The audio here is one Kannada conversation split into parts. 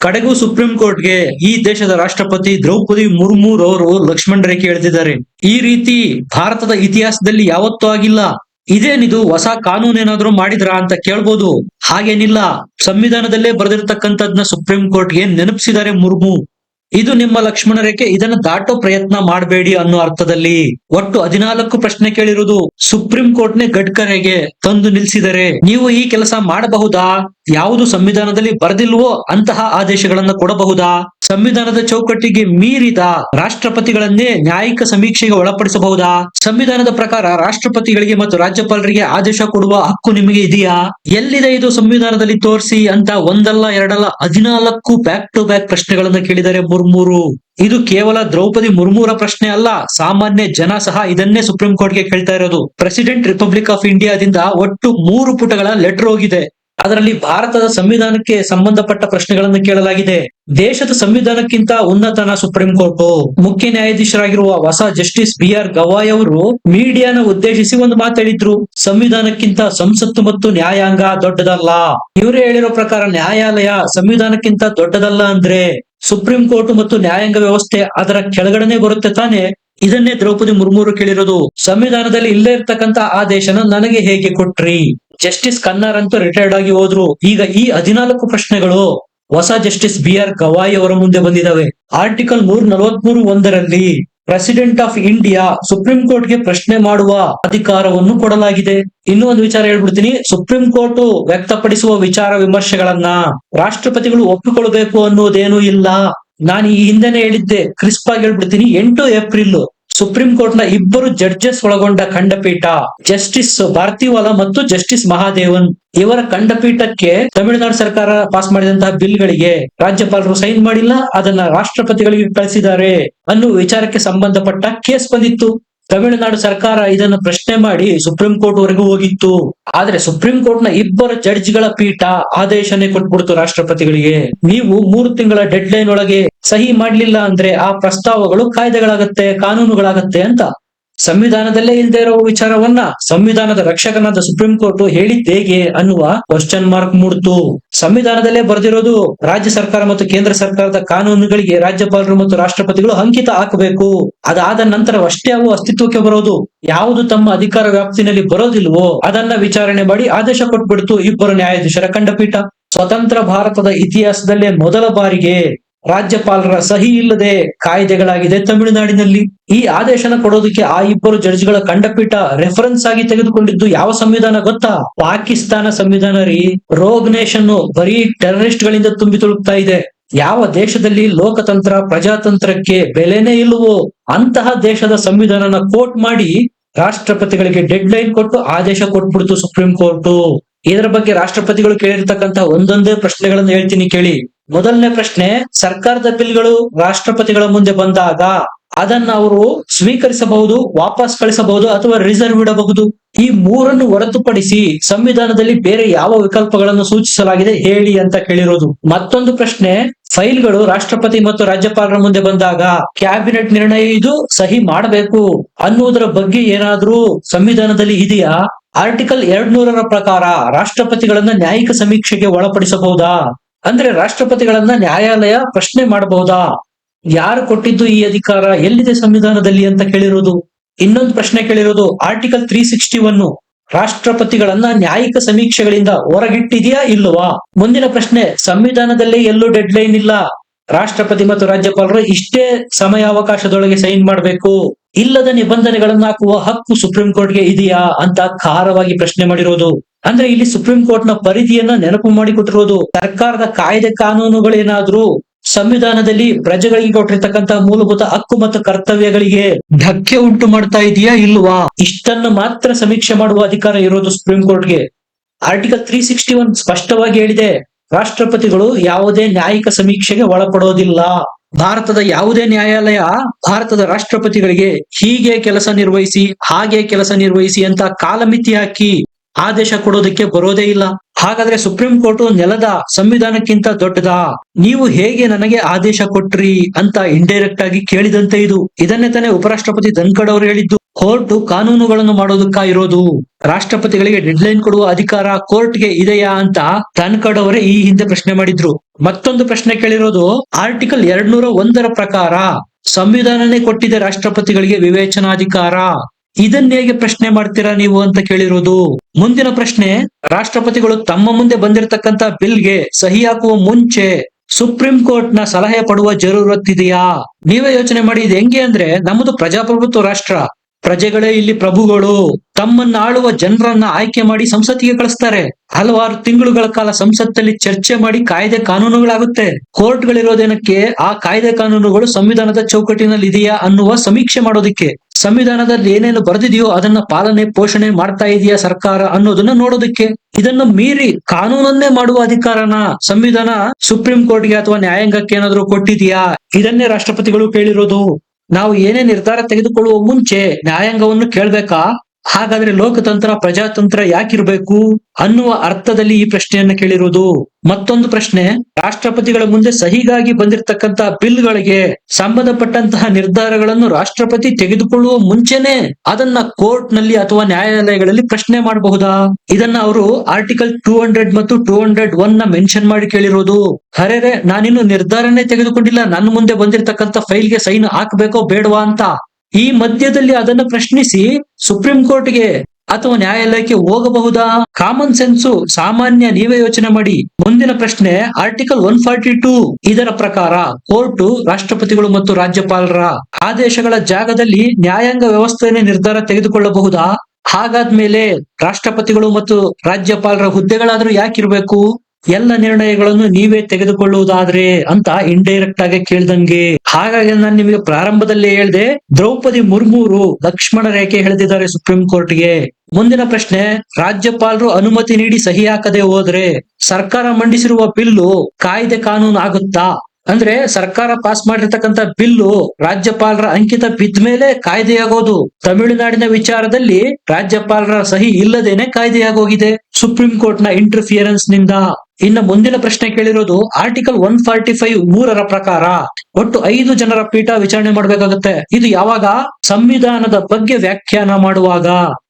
ಕಡೆಗೂ ಸುಪ್ರೀಂ ಕೋರ್ಟ್ಗೆ ಈ ದೇಶದ ರಾಷ್ಟ್ರಪತಿ ದ್ರೌಪದಿ ಮುರ್ಮು ಅವರು ಲಕ್ಷ್ಮಣ್ ರೇಖೆ ಎಳೆದಿದ್ದಾರೆ. ಈ ರೀತಿ ಭಾರತದ ಇತಿಹಾಸದಲ್ಲಿ ಯಾವತ್ತೂ ಆಗಿಲ್ಲ. ಇದೇನಿದು ಹೊಸ ಕಾನೂನೇನಾದ್ರೂ ಮಾಡಿದ್ರಾ ಅಂತ ಕೇಳ್ಬೋದು. ಹಾಗೇನಿಲ್ಲ. ಸಂವಿಧಾನದಲ್ಲೇ ಬರೆದಿರ್ತಕ್ಕಂಥದ್ನ ಸುಪ್ರೀಂ ಕೋರ್ಟ್ಗೆ ನೆನಪಿಸಿದ್ದಾರೆ ಮುರ್ಮು. ಇದು ನಿಮ್ಮ ಲಕ್ಷ್ಮಣ ರೇಖೆ, ಇದನ್ನ ದಾಟೋ ಪ್ರಯತ್ನ ಮಾಡಬೇಡಿ ಅನ್ನೋ ಅರ್ಥದಲ್ಲಿ ಒಟ್ಟು ಹದಿನಾಲ್ಕು ಪ್ರಶ್ನೆ ಕೇಳಿರುವುದು ಸುಪ್ರೀಂ ಕೋರ್ಟ್ನೇ ಗಡ್ಕರೆಗೆ ತಂದು ನಿಲ್ಸಿದರೆ ನೀವು ಈ ಕೆಲಸ ಮಾಡಬಹುದಾ? ಯಾವುದು ಸಂವಿಧಾನದಲ್ಲಿ ಬರೆದಿಲ್ವೋ ಅಂತಹ ಆದೇಶಗಳನ್ನ ಕೊಡಬಹುದಾ? ಸಂವಿಧಾನದ ಚೌಕಟ್ಟಿಗೆ ಮೀರಿದ ರಾಷ್ಟ್ರಪತಿಗಳನ್ನೇ ನ್ಯಾಯಿಕ ಸಮೀಕ್ಷೆಗೆ ಒಳಪಡಿಸಬಹುದಾ? ಸಂವಿಧಾನದ ಪ್ರಕಾರ ರಾಷ್ಟ್ರಪತಿಗಳಿಗೆ ಮತ್ತು ರಾಜ್ಯಪಾಲರಿಗೆ ಆದೇಶ ಕೊಡುವ ಹಕ್ಕು ನಿಮಗೆ ಇದೆಯಾ? ಎಲ್ಲಿದೆ ಇದು ಸಂವಿಧಾನದಲ್ಲಿ ತೋರಿಸಿ ಅಂತ ಒಂದಲ್ಲ, ಎರಡಲ್ಲ, ಹದಿನಾಲ್ಕು ಬ್ಯಾಕ್ ಟು ಬ್ಯಾಕ್ ಪ್ರಶ್ನೆಗಳನ್ನ ಕೇಳಿದರೆ ಮುರ್ಮುರು. ಇದು ಕೇವಲ ದ್ರೌಪದಿ ಮುರ್ಮುರ ಪ್ರಶ್ನೆ ಅಲ್ಲ, ಸಾಮಾನ್ಯ ಜನ ಸಹ ಇದನ್ನೇ ಸುಪ್ರೀಂ ಕೋರ್ಟ್ಗೆ ಕೇಳ್ತಾ ಇರೋದು. ಪ್ರೆಸಿಡೆಂಟ್ ರಿಪಬ್ಲಿಕ್ ಆಫ್ ಇಂಡಿಯಾದಿಂದ ಒಟ್ಟು ಮೂರು ಪುಟಗಳ ಲೆಟರ್ ಹೋಗಿದೆ. ಅದರಲ್ಲಿ ಭಾರತದ ಸಂವಿಧಾನಕ್ಕೆ ಸಂಬಂಧಪಟ್ಟ ಪ್ರಶ್ನೆಗಳನ್ನು ಕೇಳಲಾಗಿದೆ. ದೇಶದ ಸಂವಿಧಾನಕ್ಕಿಂತ ಉನ್ನತನ ಸುಪ್ರೀಂ ಕೋರ್ಟ್. ಮುಖ್ಯ ನ್ಯಾಯಾಧೀಶರಾಗಿರುವ ಹೊಸ ಜಸ್ಟಿಸ್ ಬಿ ಆರ್ ಗವಾಯ್ ಅವರು ಮೀಡಿಯಾನ ಉದ್ದೇಶಿಸಿ ಒಂದು ಮಾತಾಡಿದ್ರು ಸಂವಿಧಾನಕ್ಕಿಂತ ಸಂಸತ್ತು ಮತ್ತು ನ್ಯಾಯಾಂಗ ದೊಡ್ಡದಲ್ಲ. ಇವರೇ ಹೇಳಿರೋ ಪ್ರಕಾರ ನ್ಯಾಯಾಲಯ ಸಂವಿಧಾನಕ್ಕಿಂತ ದೊಡ್ಡದಲ್ಲ ಅಂದ್ರೆ ಸುಪ್ರೀಂ ಕೋರ್ಟ್ ಮತ್ತು ನ್ಯಾಯಾಂಗ ವ್ಯವಸ್ಥೆ ಅದರ ಕೆಳಗಡೆನೆ ಬರುತ್ತೆ ತಾನೆ. ಇದನ್ನೇ ದ್ರೌಪದಿ ಮುರ್ಮುರು ಕೇಳಿರೋದು. ಸಂವಿಧಾನದಲ್ಲಿ ಇಲ್ಲೇ ಇರ್ತಕ್ಕಂತ ಆದೇಶನ ನನಗೆ ಹೇಗೆ ಕೊಟ್ರಿ? ಜಸ್ಟಿಸ್ ಕನ್ನಾರ್ ಅಂತೂ ರಿಟೈರ್ಡ್ ಆಗಿ ಹೋದ್ರು. ಈಗ ಈ ಹದಿನಾಲ್ಕು ಪ್ರಶ್ನೆಗಳು ಹೊಸ ಜಸ್ಟಿಸ್ ಬಿ ಆರ್ ಗವಾಯಿ ಅವರ ಮುಂದೆ ಬಂದಿದ್ದಾವೆ ಆರ್ಟಿಕಲ್ ನೂರ ನಲವತ್ಮೂರು ಒಂದರಲ್ಲಿ ಪ್ರೆಸಿಡೆಂಟ್ ಆಫ್ ಇಂಡಿಯಾ ಸುಪ್ರೀಂ ಕೋರ್ಟ್ಗೆ ಪ್ರಶ್ನೆ ಮಾಡುವ ಅಧಿಕಾರವನ್ನು ಕೊಡಲಾಗಿದೆ. ಇನ್ನೂ ಒಂದು ವಿಚಾರ ಹೇಳ್ಬಿಡ್ತೀನಿ. ಸುಪ್ರೀಂ ಕೋರ್ಟ್ ವ್ಯಕ್ತಪಡಿಸುವ ವಿಚಾರ ವಿಮರ್ಶೆಗಳನ್ನ ರಾಷ್ಟ್ರಪತಿಗಳು ಒಪ್ಪಿಕೊಳ್ಬೇಕು ಅನ್ನೋದೇನೂ ಇಲ್ಲ. ನಾನು ಈ ಹಿಂದೆನೆ ಹೇಳಿದ್ದೆ. ಕ್ರಿಸ್ಪ್ ಆಗಿ ಹೇಳ್ಬಿಡ್ತೀನಿ. ಎಂಟು ಏಪ್ರಿಲ್ ಸುಪ್ರೀಂ ಕೋರ್ಟ್ನ ಇಬ್ಬರು ಜಡ್ಜಸ್ ಒಳಗೊಂಡ ಖಂಡಪೀಠ, ಜಸ್ಟಿಸ್ ಭಾರತಿವಾಲಾ ಮತ್ತು ಜಸ್ಟಿಸ್ ಮಹಾದೇವನ್, ಇವರ ಖಂಡಪೀಠಕ್ಕೆ ತಮಿಳುನಾಡು ಸರ್ಕಾರ ಪಾಸ್ ಮಾಡಿದಂತಹ ಬಿಲ್ಗಳಿಗೆ ರಾಜ್ಯಪಾಲರು ಸೈನ್ ಮಾಡಿಲ್ಲ, ಅದನ್ನ ರಾಷ್ಟ್ರಪತಿಗಳಿಗೆ ಕಳಿಸಿದ್ದಾರೆ ಅನ್ನುವ ವಿಚಾರಕ್ಕೆ ಸಂಬಂಧಪಟ್ಟ ಕೇಸ್ ಬಂದಿತ್ತು. ತಮಿಳುನಾಡು ಸರ್ಕಾರ ಇದನ್ನು ಪ್ರಶ್ನೆ ಮಾಡಿ ಸುಪ್ರೀಂ ಕೋರ್ಟ್ ವರೆಗೂ ಹೋಗಿತ್ತು. ಆದ್ರೆ ಸುಪ್ರೀಂ ಕೋರ್ಟ್ನ ಇಬ್ಬರ ಜಡ್ಜ್ಗಳ ಪೀಠ ಆದೇಶನೇ ಕೊಟ್ಬಿಡ್ತು ರಾಷ್ಟ್ರಪತಿಗಳಿಗೆ. ನೀವು ಮೂರು ತಿಂಗಳ ಡೆಡ್ ಲೈನ್ ಒಳಗೆ ಸಹಿ ಮಾಡ್ಲಿಲ್ಲ ಅಂದ್ರೆ ಆ ಪ್ರಸ್ತಾವಗಳು ಕಾಯ್ದೆಗಳಾಗತ್ತೆ, ಕಾನೂನುಗಳಾಗತ್ತೆ ಅಂತ. ಸಂವಿಧಾನದಲ್ಲೇ ಇಲ್ಲದೆ ಇರೋ ವಿಚಾರವನ್ನ ಸಂವಿಧಾನದ ರಕ್ಷಕನಾದ ಸುಪ್ರೀಂ ಕೋರ್ಟ್ ಹೇಳಿದ್ ಹೇಗೆ ಅನ್ನುವ ಕ್ವಶನ್ ಮಾರ್ಕ್ ಮೂಡ್ತು. ಸಂವಿಧಾನದಲ್ಲೇ ಬರೆದಿರೋದು ರಾಜ್ಯ ಸರ್ಕಾರ ಮತ್ತು ಕೇಂದ್ರ ಸರ್ಕಾರದ ಕಾನೂನುಗಳಿಗೆ ರಾಜ್ಯಪಾಲರು ಮತ್ತು ರಾಷ್ಟ್ರಪತಿಗಳು ಅಂಕಿತ ಹಾಕಬೇಕು. ಅದಾದ ನಂತರವಷ್ಟೇ ಅವು ಅಸ್ತಿತ್ವಕ್ಕೆ ಬರೋದು. ಯಾವುದು ತಮ್ಮ ಅಧಿಕಾರ ವ್ಯಾಪ್ತಿನಲ್ಲಿ ಬರೋದಿಲ್ವೋ ಅದನ್ನ ವಿಚಾರಣೆ ಮಾಡಿ ಆದೇಶ ಕೊಟ್ಬಿಡ್ತು ಇಬ್ಬರು ನ್ಯಾಯಾಧೀಶರ ಖಂಡಪೀಠ. ಸ್ವತಂತ್ರ ಭಾರತದ ಇತಿಹಾಸದಲ್ಲೇ ಮೊದಲ ಬಾರಿಗೆ ರಾಜ್ಯಪಾಲರ ಸಹಿ ಇಲ್ಲದೆ ಕಾಯ್ದೆಗಳಾಗಿದೆ ತಮಿಳುನಾಡಿನಲ್ಲಿ. ಈ ಆದೇಶನ ಕೊಡೋದಕ್ಕೆ ಆ ಇಬ್ಬರು ಜಡ್ಜ್ಗಳ ಖಂಡಪೀಠ ರೆಫರೆನ್ಸ್ ಆಗಿ ತೆಗೆದುಕೊಂಡಿದ್ದು ಯಾವ ಸಂವಿಧಾನ ಗೊತ್ತಾ? ಪಾಕಿಸ್ತಾನ ಸಂವಿಧಾನ ರೀ. ರೋಗ್ ನೇಷನ್ ಬರೀ ಟೆರರಿಸ್ಟ್ ಗಳಿಂದ ತುಂಬಿ ತುಳುಕ್ತಾ ಇದೆ. ಯಾವ ದೇಶದಲ್ಲಿ ಲೋಕತಂತ್ರ, ಪ್ರಜಾತಂತ್ರಕ್ಕೆ ಬೆಲೆನೇ ಇಲ್ಲವೋ ಅಂತಹ ದೇಶದ ಸಂವಿಧಾನನ ಕೋಟ್ ಮಾಡಿ ರಾಷ್ಟ್ರಪತಿಗಳಿಗೆ ಡೆಡ್ ಲೈನ್ ಕೊಟ್ಟು ಆದೇಶ ಕೊಟ್ಬಿಡ್ತು ಸುಪ್ರೀಂ ಕೋರ್ಟ್. ಇದರ ಬಗ್ಗೆ ರಾಷ್ಟ್ರಪತಿಗಳು ಕೇಳಿರ್ತಕ್ಕಂತಹ ಒಂದೊಂದೇ ಪ್ರಶ್ನೆಗಳನ್ನು ಹೇಳ್ತೀನಿ ಕೇಳಿ. ಮೊದಲನೇ ಪ್ರಶ್ನೆ, ಸರ್ಕಾರದ ಬಿಲ್ಗಳು ರಾಷ್ಟ್ರಪತಿಗಳ ಮುಂದೆ ಬಂದಾಗ ಅದನ್ನ ಅವರು ಸ್ವೀಕರಿಸಬಹುದು, ವಾಪಸ್ ಕಳಿಸಬಹುದು ಅಥವಾ ರಿಸರ್ವ್ ಇಡಬಹುದು? ಈ ಮೂರನ್ನು ಹೊರತುಪಡಿಸಿ ಸಂವಿಧಾನದಲ್ಲಿ ಬೇರೆ ಯಾವ ವಿಕಲ್ಪಗಳನ್ನು ಸೂಚಿಸಲಾಗಿದೆ ಹೇಳಿ ಅಂತ ಕೇಳಿರೋದು. ಮತ್ತೊಂದು ಪ್ರಶ್ನೆ, ಫೈಲ್ಗಳು ರಾಷ್ಟ್ರಪತಿ ಮತ್ತು ರಾಜ್ಯಪಾಲರ ಮುಂದೆ ಬಂದಾಗ ಕ್ಯಾಬಿನೆಟ್ ನಿರ್ಣಯ ಇದು ಸಹಿ ಮಾಡಬೇಕು ಅನ್ನುವುದರ ಬಗ್ಗೆ ಏನಾದ್ರೂ ಸಂವಿಧಾನದಲ್ಲಿ ಇದೆಯಾ? ಆರ್ಟಿಕಲ್ ಎರಡ್ ಪ್ರಕಾರ ರಾಷ್ಟ್ರಪತಿಗಳನ್ನ ನ್ಯಾಯಿಕ ಸಮೀಕ್ಷೆಗೆ ಒಳಪಡಿಸಬಹುದಾ? ಅಂದ್ರೆ ರಾಷ್ಟ್ರಪತಿಗಳನ್ನ ನ್ಯಾಯಾಲಯ ಪ್ರಶ್ನೆ ಮಾಡಬಹುದಾ? ಯಾರು ಕೊಟ್ಟಿದ್ದು ಈ ಅಧಿಕಾರ? ಎಲ್ಲಿದೆ ಸಂವಿಧಾನದಲ್ಲಿ ಅಂತ ಕೇಳಿರೋದು? ಇನ್ನೊಂದು ಪ್ರಶ್ನೆ ಕೇಳಿರೋದು ಆರ್ಟಿಕಲ್ ತ್ರೀ ಸಿಕ್ಸ್ಟಿ ಒನ್ ರಾಷ್ಟ್ರಪತಿಗಳನ್ನ ನ್ಯಾಯಿಕ ಸಮೀಕ್ಷೆಗಳಿಂದ ಹೊರಗಿಟ್ಟಿದೆಯಾ ಇಲ್ಲವಾ ಮುಂದಿನ ಪ್ರಶ್ನೆ, ಸಂವಿಧಾನದಲ್ಲೇ ಎಲ್ಲೂ ಡೆಡ್ ಲೈನ್ ಇಲ್ಲ. ರಾಷ್ಟ್ರಪತಿ ಮತ್ತು ರಾಜ್ಯಪಾಲರು ಇಷ್ಟೇ ಸಮಯಾವಕಾಶದೊಳಗೆ ಸೈನ್ ಮಾಡಬೇಕು. ಇಲ್ಲದ ನಿಬಂಧನೆಗಳನ್ನು ಹಾಕುವ ಹಕ್ಕು ಸುಪ್ರೀಂ ಕೋರ್ಟ್ಗೆ ಇದೆಯಾ ಅಂತ ಖಾರವಾಗಿ ಪ್ರಶ್ನೆ ಮಾಡಿರೋದು. ಅಂದ್ರೆ ಇಲ್ಲಿ ಸುಪ್ರೀಂ ಕೋರ್ಟ್ನ ಪರಿಧಿಯನ್ನ ನೆನಪು ಮಾಡಿಕೊಟ್ಟಿರೋದು ಸರ್ಕಾರದ ಕಾಯ್ದೆ ಕಾನೂನುಗಳೇನಾದ್ರೂ ಸಂವಿಧಾನದಲ್ಲಿ ಪ್ರಜೆಗಳಿಗೆ ಕೊಟ್ಟಿರ್ತಕ್ಕಂತಹ ಮೂಲಭೂತ ಹಕ್ಕು ಮತ್ತು ಕರ್ತವ್ಯಗಳಿಗೆ ಧಕ್ಕೆ ಉಂಟು ಮಾಡ್ತಾ ಇದೆಯಾ ಇಲ್ವಾ? ಇಷ್ಟನ್ನು ಮಾತ್ರ ಸಮೀಕ್ಷೆ ಮಾಡುವ ಅಧಿಕಾರ ಇರೋದು ಸುಪ್ರೀಂ ಕೋರ್ಟ್ಗೆ. ಆರ್ಟಿಕಲ್ ತ್ರೀ ಸಿಕ್ಸ್ಟಿ ಒನ್ ಸ್ಪಷ್ಟವಾಗಿ ಹೇಳಿದೆ, ರಾಷ್ಟ್ರಪತಿಗಳು ಯಾವುದೇ ನ್ಯಾಯಿಕ ಸಮೀಕ್ಷೆಗೆ ಒಳಪಡೋದಿಲ್ಲ. ಭಾರತದ ಯಾವುದೇ ನ್ಯಾಯಾಲಯ ಭಾರತದ ರಾಷ್ಟ್ರಪತಿಗಳಿಗೆ ಹೀಗೆ ಕೆಲಸ ನಿರ್ವಹಿಸಿ, ಹಾಗೆ ಕೆಲಸ ನಿರ್ವಹಿಸಿ ಅಂತ ಕಾಲಮಿತಿ ಹಾಕಿ ಆದೇಶ ಕೊಡೋದಕ್ಕೆ ಬರೋದೇ ಇಲ್ಲ. ಹಾಗಾದ್ರೆ ಸುಪ್ರೀಂ ಕೋರ್ಟ್ ನೆಲದ ಸಂವಿಧಾನಕ್ಕಿಂತ ದೊಡ್ಡದಾ? ನೀವು ಹೇಗೆ ನನಗೆ ಆದೇಶ ಕೊಟ್ರಿ ಅಂತ ಇಂಡೈರೆಕ್ಟ್ ಆಗಿ ಕೇಳಿದಂತೆ ಇದು. ಇದನ್ನೇ ತಾನೇ ಉಪರಾಷ್ಟ್ರಪತಿ ಧನ್ಕಡ್ ಅವರು ಹೇಳಿದ್ದು. ಕೋರ್ಟ್ ಕಾನೂನುಗಳನ್ನು ಮಾಡೋದಕ್ಕ ಇರೋದು. ರಾಷ್ಟ್ರಪತಿಗಳಿಗೆ ಡೆಡ್ಲೈನ್ ಕೊಡುವ ಅಧಿಕಾರ ಕೋರ್ಟ್ಗೆ ಇದೆಯಾ ಅಂತ ಧನ್ಕಡ್ ಅವರೇ ಈ ಹಿಂದೆ ಪ್ರಶ್ನೆ ಮಾಡಿದ್ರು. ಮತ್ತೊಂದು ಪ್ರಶ್ನೆ ಕೇಳಿರೋದು, ಆರ್ಟಿಕಲ್ ಎರಡ್ನೂರ ಒಂದರ ಪ್ರಕಾರ ಸಂವಿಧಾನನೇ ಕೊಟ್ಟಿದೆ ರಾಷ್ಟ್ರಪತಿಗಳಿಗೆ ವಿವೇಚನಾಧಿಕಾರ. ಇದನ್ನ ಹೇಗೆ ಪ್ರಶ್ನೆ ಮಾಡ್ತೀರಾ ನೀವು ಅಂತ ಕೇಳಿರೋದು? ಮುಂದಿನ ಪ್ರಶ್ನೆ, ರಾಷ್ಟ್ರಪತಿಗಳು ತಮ್ಮ ಮುಂದೆ ಬಂದಿರತಕ್ಕಂತ ಬಿಲ್ಗೆ ಸಹಿ ಹಾಕುವ ಮುಂಚೆ ಸುಪ್ರೀಂ ಕೋರ್ಟ್ನ ಸಲಹೆ ಪಡುವ ಜರೂರತ್ತಿದೆಯಾ ನೀವೇ ಯೋಚನೆ ಮಾಡಿ, ಇದು ಹೆಂಗೆ ಅಂದ್ರೆ ನಮ್ಮದು ಪ್ರಜಾಪ್ರಭುತ್ವ ರಾಷ್ಟ್ರ. ಪ್ರಜೆಗಳೇ ಇಲ್ಲಿ ಪ್ರಭುಗಳು. ತಮ್ಮನ್ನ ಆಳುವ ಜನರನ್ನ ಆಯ್ಕೆ ಮಾಡಿ ಸಂಸತ್ತಿಗೆ ಕಳಿಸ್ತಾರೆ. ಹಲವಾರು ತಿಂಗಳುಗಳ ಕಾಲ ಸಂಸತ್ತಲ್ಲಿ ಚರ್ಚೆ ಮಾಡಿ ಕಾಯ್ದೆ ಕಾನೂನುಗಳಾಗುತ್ತೆ. ಕೋರ್ಟ್ಗಳಿರೋದೇನಕ್ಕೆ? ಆ ಕಾಯ್ದೆ ಕಾನೂನುಗಳು ಸಂವಿಧಾನದ ಚೌಕಟ್ಟಿನಲ್ಲಿ ಇದೆಯಾ ಅನ್ನುವ ಸಮೀಕ್ಷೆ ಮಾಡೋದಿಕ್ಕೆ. ಸಂವಿಧಾನದಲ್ಲಿ ಏನೇನು ಬರೆದಿದೆಯೋ ಅದನ್ನ ಪಾಲನೆ, ಪೋಷಣೆ ಮಾಡ್ತಾ ಇದೆಯಾ ಸರ್ಕಾರ ಅನ್ನೋದನ್ನ ನೋಡೋದಕ್ಕೆ. ಇದನ್ನು ಮೀರಿ ಕಾನೂನನ್ನೇ ಮಾಡುವ ಅಧಿಕಾರನ ಸಂವಿಧಾನ ಸುಪ್ರೀಂ ಕೋರ್ಟ್ಗೆ ಅಥವಾ ನ್ಯಾಯಾಂಗಕ್ಕೆ ಏನಾದ್ರು ಕೊಟ್ಟಿದೆಯಾ? ಇದನ್ನೇ ರಾಷ್ಟ್ರಪತಿಗಳು ಕೇಳಿರೋದು. ನಾವು ಏನೇ ನಿರ್ಧಾರ ತೆಗೆದುಕೊಳ್ಳುವ ಮುಂಚೆ ನ್ಯಾಯಾಂಗವನ್ನು ಕೇಳ್ಬೇಕಾ? ಹಾಗಾದ್ರೆ ಲೋಕತಂತ್ರ, ಪ್ರಜಾತಂತ್ರ ಯಾಕಿರ್ಬೇಕು ಅನ್ನುವ ಅರ್ಥದಲ್ಲಿ ಈ ಪ್ರಶ್ನೆಯನ್ನ ಕೇಳಿರೋದು. ಮತ್ತೊಂದು ಪ್ರಶ್ನೆ, ರಾಷ್ಟ್ರಪತಿಗಳ ಮುಂದೆ ಸಹಿಗಾಗಿ ಬಂದಿರತಕ್ಕಂತಹ ಬಿಲ್ಗಳಿಗೆ ಸಂಬಂಧಪಟ್ಟಂತಹ ನಿರ್ಧಾರಗಳನ್ನು ರಾಷ್ಟ್ರಪತಿ ತೆಗೆದುಕೊಳ್ಳುವ ಮುಂಚೆನೆ ಅದನ್ನ ಕೋರ್ಟ್ನಲ್ಲಿ ಅಥವಾ ನ್ಯಾಯಾಲಯಗಳಲ್ಲಿ ಪ್ರಶ್ನೆ ಮಾಡಬಹುದಾ? ಇದನ್ನ ಅವರು ಆರ್ಟಿಕಲ್ ಟೂ ಹಂಡ್ರೆಡ್ ಮತ್ತು ಟೂ ಹಂಡ್ರೆಡ್ ಒನ್ನ ಮೆನ್ಷನ್ ಮಾಡಿ ಕೇಳಿರೋದು. ಅರೆರೆ ನಾನಿನ್ನು ನಿರ್ಧಾರನೇ ತೆಗೆದುಕೊಂಡಿಲ್ಲ. ನನ್ನ ಮುಂದೆ ಬಂದಿರತಕ್ಕಂತ ಫೈಲ್ಗೆ ಸೈನ್ ಹಾಕ್ಬೇಕೋ ಬೇಡವಾ ಅಂತ ಈ ಮಧ್ಯದಲ್ಲಿ ಅದನ್ನು ಪ್ರಶ್ನಿಸಿ ಸುಪ್ರೀಂ ಕೋರ್ಟ್ಗೆ ಅಥವಾ ನ್ಯಾಯಾಲಯಕ್ಕೆ ಹೋಗಬಹುದಾ? ಕಾಮನ್ ಸೆನ್ಸು ಸಾಮಾನ್ಯ ನೀವೇ ಯೋಚನೆ ಮಾಡಿ. ಮುಂದಿನ ಪ್ರಶ್ನೆ ಆರ್ಟಿಕಲ್ ಒನ್ ಫಾರ್ಟಿ ಟೂ ಇದರ ಪ್ರಕಾರ ಕೋರ್ಟ್ ರಾಷ್ಟ್ರಪತಿಗಳು ಮತ್ತು ರಾಜ್ಯಪಾಲರ ಆದೇಶಗಳ ಜಾಗದಲ್ಲಿ ನ್ಯಾಯಾಂಗ ವ್ಯವಸ್ಥೆಯನ್ನು ನಿರ್ಧಾರ ತೆಗೆದುಕೊಳ್ಳಬಹುದಾ? ಹಾಗಾದ್ಮೇಲೆ ರಾಷ್ಟ್ರಪತಿಗಳು ಮತ್ತು ರಾಜ್ಯಪಾಲರ ಹುದ್ದೆಗಳಾದ್ರೂ ಯಾಕಿರ್ಬೇಕು? ಎಲ್ಲ ನಿರ್ಣಯಗಳನ್ನು ನೀವೇ ತೆಗೆದುಕೊಳ್ಳುವುದಾದ್ರೆ ಅಂತ ಇಂಡೈರೆಕ್ಟ್ ಆಗಿ ಕೇಳ್ದಂಗೆ. ಹಾಗಾಗಿ ನಾನು ನಿಮಗೆ ಪ್ರಾರಂಭದಲ್ಲೇ ಹೇಳ್ದೆ, ದ್ರೌಪದಿ ಮುರ್ಮೂರು ಲಕ್ಷ್ಮಣ ರೇಖೆ ಹೇಳಿದ್ದಾರೆ ಸುಪ್ರೀಂ ಕೋರ್ಟ್ಗೆ. ಮುಂದಿನ ಪ್ರಶ್ನೆ, ರಾಜ್ಯಪಾಲರು ಅನುಮತಿ ನೀಡಿ ಸಹಿ ಹಾಕದೆ ಹೋದ್ರೆ ಸರ್ಕಾರ ಮಂಡಿಸಿರುವ ಬಿಲ್ಲು ಕಾಯ್ದೆ ಕಾನೂನು ಆಗುತ್ತಾ ಅಂದ್ರೆ ಸರ್ಕಾರ ಪಾಸ್ ಮಾಡಿರ್ತಕ್ಕಂತ ಬಿಲ್ಲು ರಾಜ್ಯಪಾಲರ ಅಂಕಿತ ಬಿದ್ಮೇಲೆ ಕಾಯ್ದೆಯಾಗೋದು. ತಮಿಳುನಾಡಿನ ವಿಚಾರದಲ್ಲಿ ರಾಜ್ಯಪಾಲರ ಸಹಿ ಇಲ್ಲದೇನೆ ಕಾಯ್ದೆಯಾಗೋಗಿದೆ. ಸುಪ್ರೀಂ ಕೋರ್ಟ್ನ ಇಂಟರ್ಫಿಯರೆನ್ಸ್ನಿಂದ. ಇನ್ನ ಮುಂದಿನ ಪ್ರಶ್ನೆ ಕೇಳಿರೋದು ಆರ್ಟಿಕಲ್ ಒನ್ ಫಾರ್ಟಿ ಫೈವ್ ಮೂರರ ಪ್ರಕಾರ ಒಟ್ಟು ಐದು ಜನರ ಪೀಠ ವಿಚಾರಣೆ ಮಾಡಬೇಕಾಗುತ್ತೆ. ಇದು ಯಾವಾಗ? ಸಂವಿಧಾನದ ಬಗ್ಗೆ ವ್ಯಾಖ್ಯಾನ ಮಾಡುವಾಗ.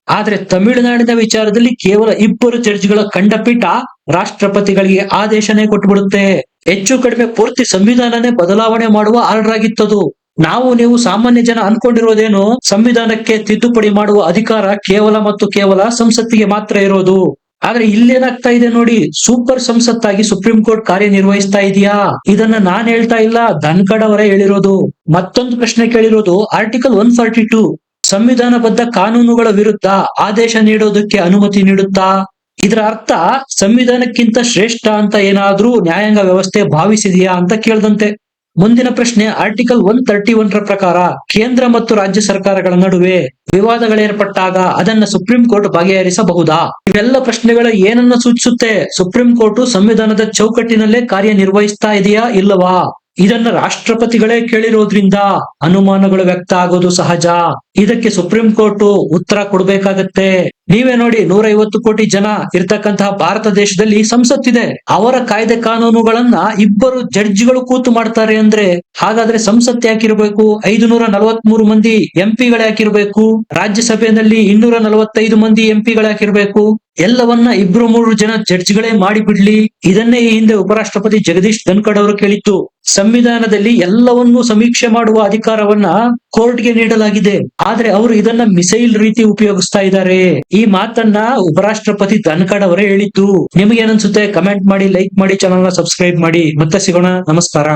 ಆದ್ರೆ ತಮಿಳುನಾಡಿನ ವಿಚಾರದಲ್ಲಿ ಕೇವಲ ಇಬ್ಬರು ಜಡ್ಜ್ಗಳ ಖಂಡಪೀಠ ರಾಷ್ಟ್ರಪತಿಗಳಿಗೆ ಆದೇಶನೇ ಕೊಟ್ಬಿಡುತ್ತೆ. ಹೆಚ್ಚು ಕಡಿಮೆ ಪೂರ್ತಿ ಸಂವಿಧಾನನೇ ಬದಲಾವಣೆ ಮಾಡುವ ಆರ್ಡರ್ ಆಗಿತ್ತದು ನಾವು ನೀವು ಸಾಮಾನ್ಯ ಜನ ಅನ್ಕೊಂಡಿರೋದೇನು? ಸಂವಿಧಾನಕ್ಕೆ ತಿದ್ದುಪಡಿ ಮಾಡುವ ಅಧಿಕಾರ ಕೇವಲ ಮತ್ತು ಕೇವಲ ಸಂಸತ್ತಿಗೆ ಮಾತ್ರ ಇರೋದು. ಆದ್ರೆ ಇಲ್ಲೇನಾಗ್ತಾ ಇದೆ ನೋಡಿ, ಸೂಪರ್ ಸಂಸತ್ತಾಗಿ ಸುಪ್ರೀಂ ಕೋರ್ಟ್ ಕಾರ್ಯನಿರ್ವಹಿಸ್ತಾ ಇದೆಯಾ? ಇದನ್ನ ನಾನ್ ಹೇಳ್ತಾ ಇಲ್ಲ, ಧನ್ಕಡ್ ಅವರೇ ಹೇಳಿರೋದು. ಮತ್ತೊಂದು ಪ್ರಶ್ನೆ ಕೇಳಿರೋದು, ಆರ್ಟಿಕಲ್ ಒನ್ ಫಾರ್ಟಿ ಟೂ, ಸಂವಿಧಾನಬದ್ಧ ಕಾನೂನುಗಳ ವಿರುದ್ಧ ಆದೇಶ ನೀಡೋದಕ್ಕೆ ಅನುಮತಿ ನೀಡುತ್ತಾ? ಇದರ ಅರ್ಥ ಸಂವಿಧಾನಕ್ಕಿಂತ ಶ್ರೇಷ್ಠ ಅಂತ ಏನಾದ್ರೂ ನ್ಯಾಯಾಂಗ ವ್ಯವಸ್ಥೆ ಭಾವಿಸಿದೆಯಾ ಅಂತ ಕೇಳ್ದಂತೆ. ಮುಂದಿನ ಪ್ರಶ್ನೆ ಆರ್ಟಿಕಲ್ ಒನ್ ತರ್ಟಿ ಒನ್ ಪ್ರಕಾರ ಕೇಂದ್ರ ಮತ್ತು ರಾಜ್ಯ ಸರ್ಕಾರಗಳ ನಡುವೆ ವಿವಾದಗಳೇರ್ಪಟ್ಟಾಗ ಅದನ್ನ ಸುಪ್ರೀಂ ಕೋರ್ಟ್ ಬಗೆಹರಿಸಬಹುದಾ? ಇವೆಲ್ಲ ಪ್ರಶ್ನೆಗಳ ಏನನ್ನ ಸೂಚಿಸುತ್ತೆ? ಸುಪ್ರೀಂ ಕೋರ್ಟ್ ಸಂವಿಧಾನದ ಚೌಕಟ್ಟಿನಲ್ಲೇ ಕಾರ್ಯನಿರ್ವಹಿಸ್ತಾ ಇದೆಯಾ ಇಲ್ಲವಾ? ಇದನ್ನ ರಾಷ್ಟ್ರಪತಿಗಳೇ ಕೇಳಿರೋದ್ರಿಂದ ಅನುಮಾನಗಳು ವ್ಯಕ್ತ ಆಗೋದು ಸಹಜ. ಇದಕ್ಕೆ ಸುಪ್ರೀಂ ಕೋರ್ಟ್ ಉತ್ತರ ಕೊಡ್ಬೇಕಾಗತ್ತೆ. ನೀವೇ ನೋಡಿ ನೂರೈವತ್ತು ಕೋಟಿ ಜನ ಇರ್ತಕ್ಕಂತಹ ಭಾರತ ದೇಶದಲ್ಲಿ ಸಂಸತ್ತಿದೆ. ಅವರ ಕಾಯ್ದೆ ಕಾನೂನುಗಳನ್ನ ಇಬ್ಬರು ಜಡ್ಜ್ಗಳು ಕೂತು ಮಾಡ್ತಾರೆ ಅಂದ್ರೆ ಹಾಗಾದ್ರೆ ಸಂಸತ್ ಯಾಕಿರ್ಬೇಕು? ಐದು ನೂರ ನಲವತ್ಮೂರು ಮಂದಿ ಎಂಪಿಗಳು ಯಾಕಿರ್ಬೇಕು? ರಾಜ್ಯಸಭೆಯಲ್ಲಿ ಇನ್ನೂರ ನಲವತ್ತೈದು ಮಂದಿ ಎಂಪಿಗಳು ಯಾಕಿರ್ಬೇಕು? ಎಲ್ಲವನ್ನ ಇಬ್ರು ಮೂರು ಜನ ಜಡ್ಜ್ಗಳೇ ಮಾಡಿ ಬಿಡ್ಲಿ ಇದನ್ನೇ ಈ ಹಿಂದೆ ಉಪರಾಷ್ಟ್ರಪತಿ ಜಗದೀಶ್ ಧನ್ಕಡ್ ಅವರು ಕೇಳಿತ್ತು. ಸಂವಿಧಾನದಲ್ಲಿ ಎಲ್ಲವನ್ನೂ ಸಮೀಕ್ಷೆ ಮಾಡುವ ಅಧಿಕಾರವನ್ನ ಕೋರ್ಟ್ಗೆ ನೀಡಲಾಗಿದೆ. ಆದ್ರೆ ಅವರು ಇದನ್ನ ಮಿಸೈಲ್ ರೀತಿ ಉಪಯೋಗಿಸ್ತಾ ಇದ್ದಾರೆ. ಮಾತನ್ನ ಉಪರಾಷ್ಟ್ರಪತಿ ಧನ್ಕಡ್ ಅವರೇ ಹೇಳಿದ್ದು. ನಿಮ್ಗೆ ಏನನ್ಸುತ್ತೆ ಕಮೆಂಟ್ ಮಾಡಿ ಲೈಕ್ ಮಾಡಿ ಚಾನಲ್ ಸಬ್ಸ್ಕ್ರೈಬ್ ಮಾಡಿ. ಮತ್ತೆ ಸಿಗೋಣ. ನಮಸ್ಕಾರ.